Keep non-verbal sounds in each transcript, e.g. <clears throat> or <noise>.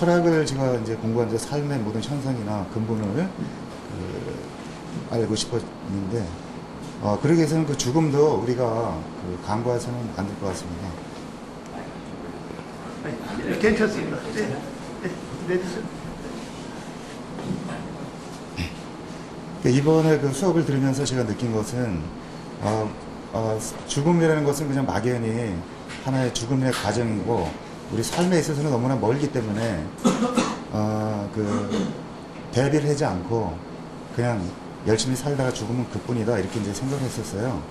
철학을 제가 이제 공부한 데 삶의 모든 현상이나 근본을 그 알고 싶었는데 어, 그러기 위해서는 그 죽음도 우리가 그 간과해서는 안 될 것 같습니다. 네, 괜찮습니다. 네, 네, 네. 이번에 그 수업을 들으면서 제가 느낀 것은 어, 어, 죽음이라는 것은 그냥 막연히 하나의 죽음의 과정이고 우리 삶에 있어서는 너무나 멀기 때문에 어, 그 대비를 하지 않고 그냥 열심히 살다가 죽으면 그뿐이다 이렇게 이제 생각을 했었어요.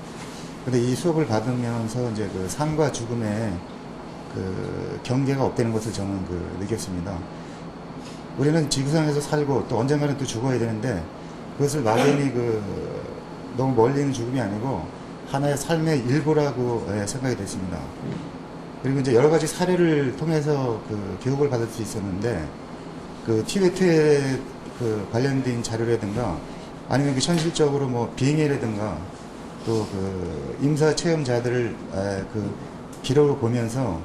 근데 이 수업을 받으면서 이제 그 삶과 죽음의 그 경계가 없다는 것을 저는 그 느꼈습니다. 우리는 지구상에서 살고 또 언젠가는 또 죽어야 되는데 그것을 막연히 그 너무 멀리 있는 죽음이 아니고 하나의 삶의 일부라고 예, 생각이 됐습니다. 그리고 이제 여러 가지 사례를 통해서 그 교육을 받을 수 있었는데 그 티베트에 그 관련된 자료라든가 아니면 그 현실적으로 뭐 비행이라든가 또 그 임사 체험자들을 에, 그 기록을 보면서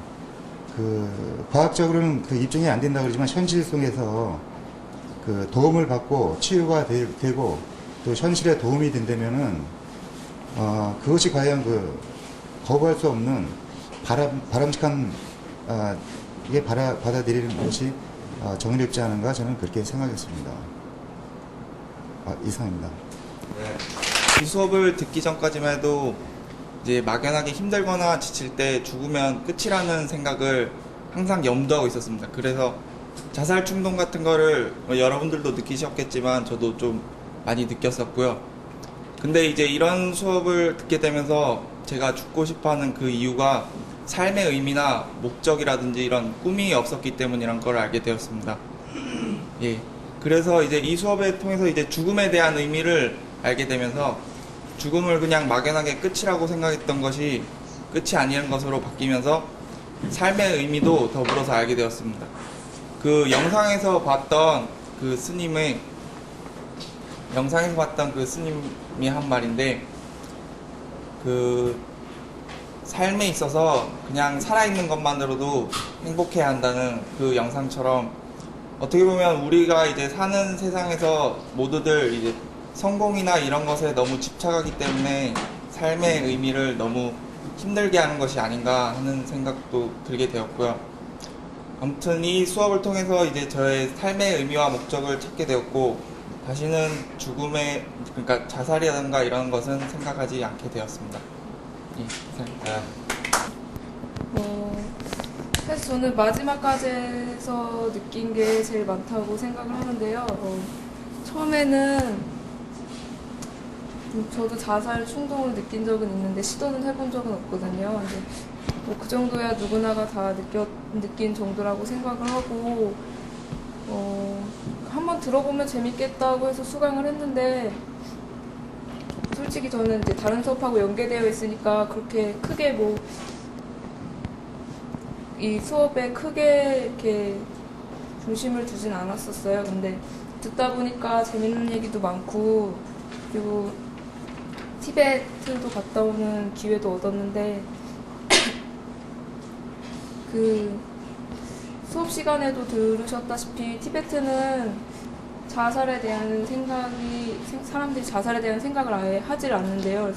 그 과학적으로는 그 입증이 안 된다 그러지만 현실 속에서 그 도움을 받고 치유가 되, 고또 현실에 도움이 된다면은 어 그것이 과연 그 거부할 수 없는 바람 바람직한 아 이게 받아 받아들이는 것이 아, 정의롭지 않은가 저는 그렇게 생각했습니다. 아, 이상입니다. 이 수업을 듣기 전까지만 해도 이제 막연하게 힘들거나 지칠 때 죽으면 끝이라는 생각을 항상 염두하고 있었습니다. 그래서 자살 충동 같은 거를 뭐 여러분들도 느끼셨겠지만 저도 좀 많이 느꼈었고요. 근데 이제 이런 수업을 듣게 되면서 제가 죽고 싶어 하는 그 이유가 삶의 의미나 목적이라든지 이런 꿈이 없었기 때문이란 걸 알게 되었습니다. 예. 그래서 이제 이 수업을 통해서 이제 죽음에 대한 의미를 알게 되면서 죽음을 그냥 막연하게 끝이라고 생각했던 것이 끝이 아닌 것으로 바뀌면서 삶의 의미도 더불어서 알게 되었습니다. 그 영상에서 봤던 그 스님의 영상에서 봤던 그 스님이 한 말인데 그 삶에 있어서 그냥 살아있는 것만으로도 행복해야 한다는 그 영상처럼 어떻게 보면 우리가 이제 사는 세상에서 모두들 이제 성공이나 이런 것에 너무 집착하기 때문에 삶의 의미를 너무 힘들게 하는 것이 아닌가 하는 생각도 들게 되었고요. 아무튼 이 수업을 통해서 이제 저의 삶의 의미와 목적을 찾게 되었고 다시는 죽음의 그러니까 자살이라든가 이런 것은 생각하지 않게 되었습니다. 예, 감사합니다. 어, 사실 저는 마지막까지에서 느낀 게 제일 많다고 생각을 하는데요. 어, 처음에는 음, 저도 자살 충동을 느낀 적은 있는데 시도는 해본 적은 없거든요. 근데 뭐 그 정도야 누구나가 다 느꼈, 느낀 정도라고 생각을 하고 어, 한번 들어보면 재밌겠다고 해서 수강을 했는데 솔직히 저는 이제 다른 수업하고 연계되어 있으니까 그렇게 크게 뭐 이 수업에 크게 이렇게 중심을 두진 않았었어요. 근데 듣다 보니까 재밌는 얘기도 많고 그리고 티베트도 갔다 오는 기회도 얻었는데 <coughs> 그 수업 시간에도 들으셨다시피 티베트는 자살에 대한 생각이 생- 사람들이 자살에 대한 생각을 아예 하질 않는데요.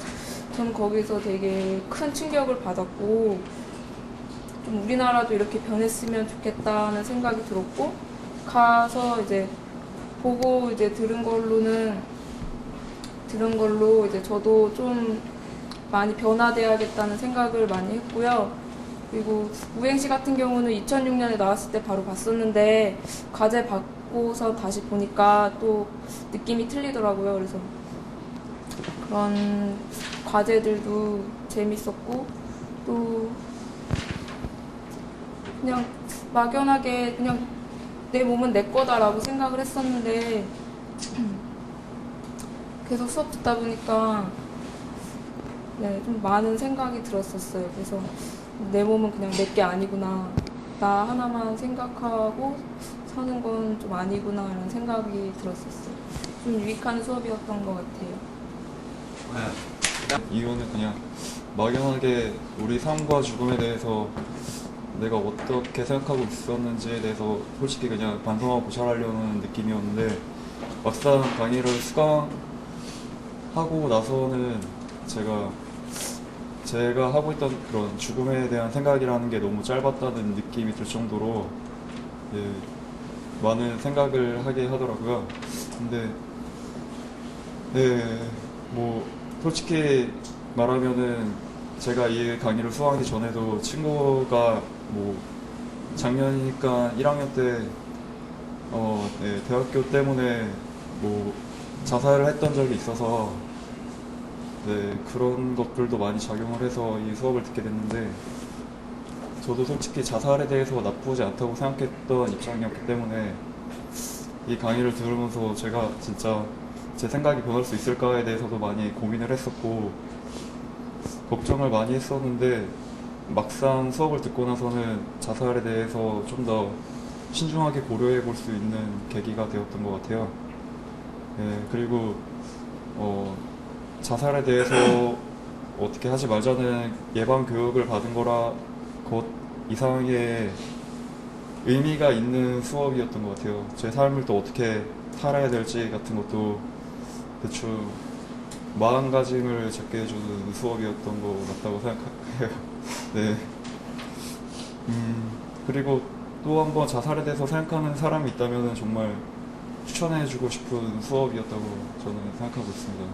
저는 거기서 되게 큰 충격을 받았고 좀 우리나라도 이렇게 변했으면 좋겠다는 생각이 들었고 가서 이제 보고 이제 들은 걸로는 들은 걸로 이제 저도 좀 많이 변화돼야겠다는 생각을 많이 했고요. 그리고 우행시 같은 경우는 2006년에 나왔을 때 바로 봤었는데 과제 받 고서 다시 보니까 또 느낌이 틀리더라고요. 그래서 그런 과제들도 재밌었고 또 그냥 막연하게 그냥 내 몸은 내 거다라고 생각을 했었는데 <clears throat> 계속 수업 듣다 보니까 네, 좀 많은 생각이 들었었어요. 그래서 내 몸은 그냥 내 게 아니구나. 나 하나만 생각하고 사는 건 좀 아니구나 이런 생각이 들었었어요. 좀 유익한 수업이었던 것 같아요. 이유는 그냥 막연하게 우리 삶과 죽음에 대해서 내가 어떻게 생각하고 있었는지에 대해서 솔직히 그냥 반성하고 고찰하려는 느낌이었는데 막상 강의를 수강하고 나서는 제가 제가 하고 있던 그런 죽음에 대한 생각이라는 게 너무 짧았다는 느낌이 들 정도로 예, 많은 생각을 하게 하더라고요. 근데 네, 뭐 솔직히 말하면은 제가 이 강의를 수강하기 전에도 친구가 뭐 작년이니까 1학년 때 어, 네, 대학교 때문에 뭐 자살을 했던 적이 있어서 네, 그런 것들도 많이 작용을 해서 이 수업을 듣게 됐는데 저도 솔직히 자살에 대해서 나쁘지 않다고 생각했던 입장이었기 때문에 이 강의를 들으면서 제가 진짜 제 생각이 변할 수 있을까에 대해서도 많이 고민을 했었고 걱정을 많이 했었는데 막상 수업을 듣고 나서는 자살에 대해서 좀 더 신중하게 고려해 볼 수 있는 계기가 되었던 것 같아요. 예, 그리고 어, 자살에 대해서 어떻게 하지 말자는 예방 교육을 받은 거라 것 이상의 의미가 있는 수업이었던 것 같아요. 제 삶을 또 어떻게 살아야 될지 같은 것도 대충 마음가짐을 잡게 해주는 수업이었던 것 같다고 생각해요. <laughs> 네. 음, 그리고 또 한 번 자살에 대해서 생각하는 사람이 있다면 정말 추천해주고 싶은 수업이었다고 저는 생각하고 있습니다.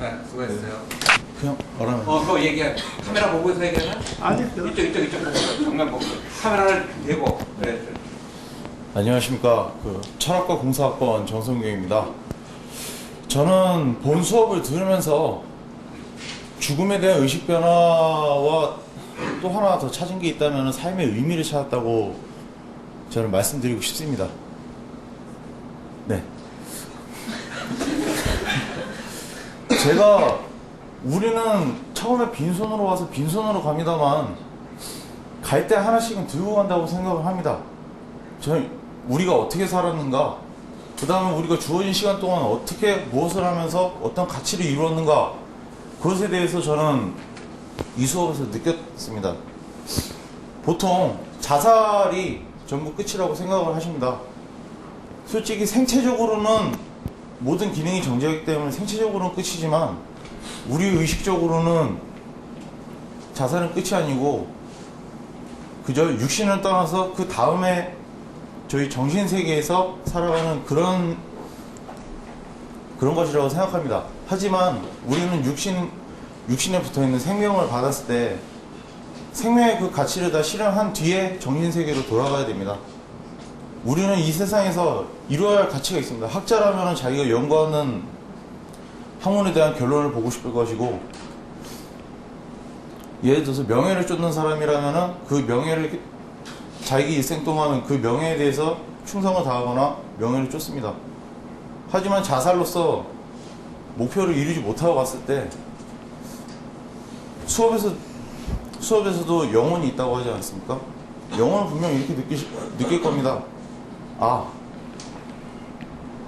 네, 수고했어요. 그냥 말하면 어, 그거 얘기해. 카메라 보고서 얘기하나? 아니, 이쪽, 이쪽, 이쪽 보고, 정면 보고. 카메라를 대고. 그래. 안녕하십니까. 그 철학과 공사학번 정성규입니다. 저는 본 수업을 들으면서 죽음에 대한 의식 변화와 또 하나 더 찾은 게 있다면 삶의 의미를 찾았다고 저는 말씀드리고 싶습니다. 네. <laughs> 제가 우리는 처음에 빈손으로 와서 빈손으로 갑니다만 갈 때 하나씩은 들고 간다고 생각을 합니다. 저는 우리가 어떻게 살았는가, 그 다음에 우리가 주어진 시간 동안 어떻게 무엇을 하면서 어떤 가치를 이루었는가, 그것에 대해서 저는 이 수업에서 느꼈습니다. 보통 자살이 전부 끝이라고 생각을 하십니다. 솔직히 생체적으로는 모든 기능이 정지하기 때문에 생체적으로는 끝이지만 우리 의식적으로는 자살은 끝이 아니고 그저 육신을 떠나서 그 다음에 저희 정신 세계에서 살아가는 그런 그런 것이라고 생각합니다. 하지만 우리는 육신 육신에 붙어 있는 생명을 받았을 때 생명의 그 가치를 다 실현한 뒤에 정신 세계로 돌아가야 됩니다. 우리는 이 세상에서 이루어야 할 가치가 있습니다. 학자라면 자기가 연구하는 학문에 대한 결론을 보고 싶을 것이고 예를 들어서 명예를 쫓는 사람이라면 그 명예를 자기 일생 동안은 그 명예에 대해서 충성을 다하거나 명예를 쫓습니다. 하지만 자살로서 목표를 이루지 못하고 갔을 때 수업에서 수업에서도 영혼이 있다고 하지 않습니까? 영혼은 분명 이렇게 느끼, 느낄 겁니다. 아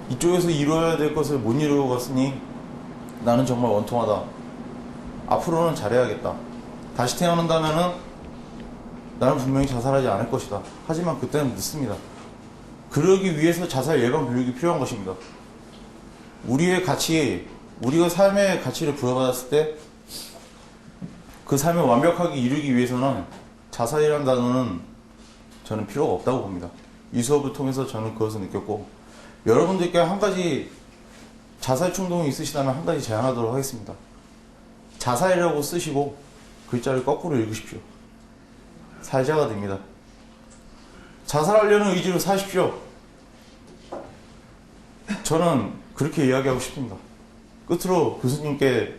이쪽에서 이루어야 될 것을 못 이루고 갔으니 나는 정말 원통하다. 앞으로는 잘해야겠다. 다시 태어난다면은 나는 분명히 자살하지 않을 것이다. 하지만 그때는 늦습니다. 그러기 위해서 자살 예방 교육이 필요한 것입니다. 우리의 가치, 우리가 삶의 가치를 부여받았을 때 그 삶을 완벽하게 이루기 위해서는 자살이라는 단어는 저는 필요가 없다고 봅니다. 이 수업을 통해서 저는 그것을 느꼈고 여러분들께 한 가지 자살 충동이 있으시다면 한 가지 제안하도록 하겠습니다. 자살이라고 쓰시고 글자를 거꾸로 읽으십시오. 살자가 됩니다. 자살하려는 의지로 사십시오. 저는 그렇게 이야기하고 싶습니다. 끝으로 교수님께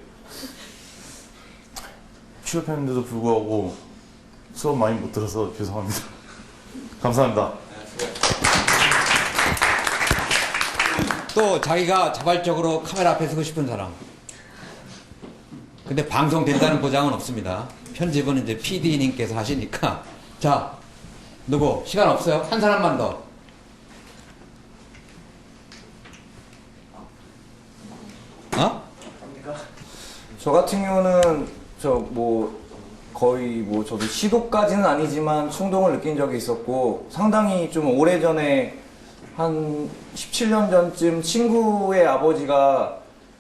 취업했는데도 불구하고 수업 많이 못 들어서 죄송합니다. 감사합니다. 또 자기가 자발적으로 카메라 앞에 서고 싶은 사람. 근데 방송 된다는 보장은 없습니다. 편집은 이제 PD님께서 하시니까. 자, 누구? 시간 없어요? 한 사람만 더. 어? 저 같은 경우는 저 뭐 거의 뭐 저도 시도까지는 아니지만 충동을 느낀 적이 있었고 상당히 좀 오래전에 한 17년 전쯤 친구의 아버지가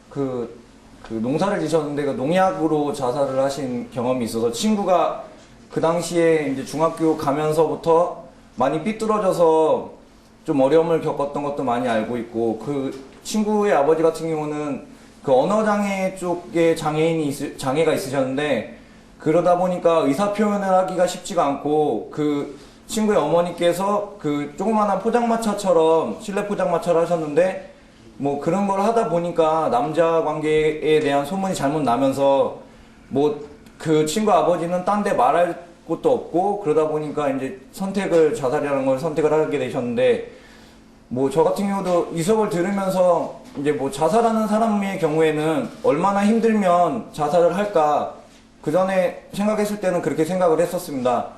그, 그 농사를 지셨는데 그 농약으로 자살을 하신 경험이 있어서 친구가 그 당시에 이제 중학교 가면서부터 많이 삐뚤어져서 좀 어려움을 겪었던 것도 많이 알고 있고 그 친구의 아버지 같은 경우는 그 언어장애 쪽에 장애인이 있, 장애가 있으셨는데 그러다 보니까 의사 표현을 하기가 쉽지가 않고 그 친구의 어머니께서 그 조그마한 포장마차처럼 실내 포장마차를 하셨는데 뭐 그런 걸 하다 보니까 남자 관계에 대한 소문이 잘못 나면서 뭐 그 친구 아버지는 딴 데 말할 곳도 없고 그러다 보니까 이제 선택을 자살이라는 걸 선택을 하게 되셨는데 뭐 저 같은 경우도 이 수업을 들으면서 이제 뭐 자살하는 사람의 경우에는 얼마나 힘들면 자살을 할까 그 전에 생각했을 때는 그렇게 생각을 했었습니다.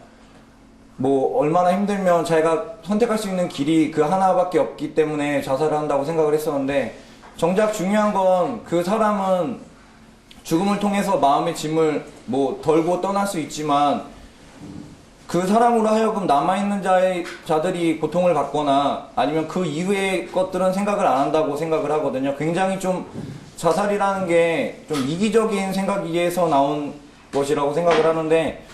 뭐 얼마나 힘들면 자기가 선택할 수 있는 길이 그 하나밖에 없기 때문에 자살을 한다고 생각을 했었는데 정작 중요한 건 그 사람은 죽음을 통해서 마음의 짐을 뭐 덜고 떠날 수 있지만 그 사람으로 하여금 남아있는 자의, 자들이 고통을 받거나 아니면 그 이후의 것들은 생각을 안 한다고 생각을 하거든요. 굉장히 좀 자살이라는 게 좀 이기적인 생각에서 나온 것이라고 생각을 하는데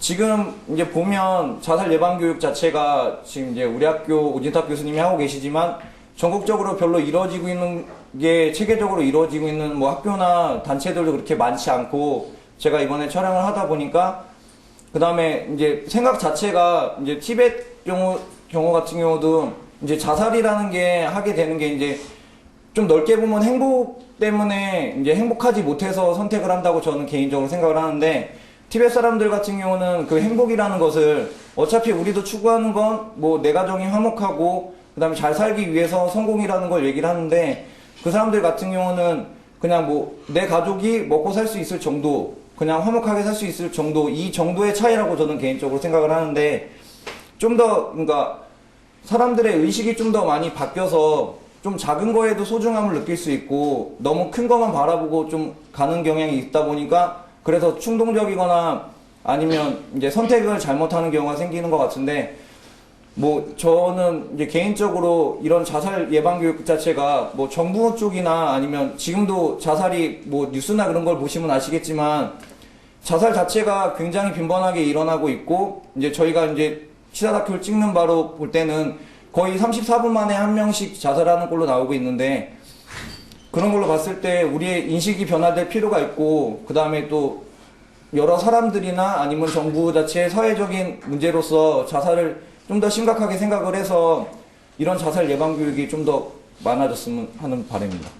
지금 이제 보면 자살 예방 교육 자체가 지금 이제 우리 학교 오진탁 교수님이 하고 계시지만 전국적으로 별로 이루어지고 있는 게 체계적으로 이루어지고 있는 뭐 학교나 단체들도 그렇게 많지 않고 제가 이번에 촬영을 하다 보니까 그 다음에 이제 생각 자체가 이제 티벳 경우, 경우 같은 경우도 이제 자살이라는 게 하게 되는 게 이제 좀 넓게 보면 행복 때문에 이제 행복하지 못해서 선택을 한다고 저는 개인적으로 생각을 하는데 티벳 사람들 같은 경우는 그 행복이라는 것을 어차피 우리도 추구하는 건 뭐 내 가정이 화목하고 그 다음에 잘 살기 위해서 성공이라는 걸 얘기를 하는데 그 사람들 같은 경우는 그냥 뭐 내 가족이 먹고 살 수 있을 정도 그냥 화목하게 살 수 있을 정도 이 정도의 차이라고 저는 개인적으로 생각을 하는데 좀 더 그러니까 사람들의 의식이 좀 더 많이 바뀌어서 좀 작은 거에도 소중함을 느낄 수 있고 너무 큰 것만 바라보고 좀 가는 경향이 있다 보니까 그래서 충동적이거나 아니면 이제 선택을 잘못하는 경우가 생기는 것 같은데 뭐 저는 이제 개인적으로 이런 자살 예방 교육 자체가 뭐 정부 쪽이나 아니면 지금도 자살이 뭐 뉴스나 그런 걸 보시면 아시겠지만 자살 자체가 굉장히 빈번하게 일어나고 있고 이제 저희가 이제 시사 다큐를 찍는 바로 볼 때는 거의 34분 만에 한 명씩 자살하는 걸로 나오고 있는데 그런 걸로 봤을 때 우리의 인식이 변화될 필요가 있고 그 다음에 또 여러 사람들이나 아니면 정부 자체의 사회적인 문제로서 자살을 좀 더 심각하게 생각을 해서 이런 자살 예방 교육이 좀 더 많아졌으면 하는 바람입니다.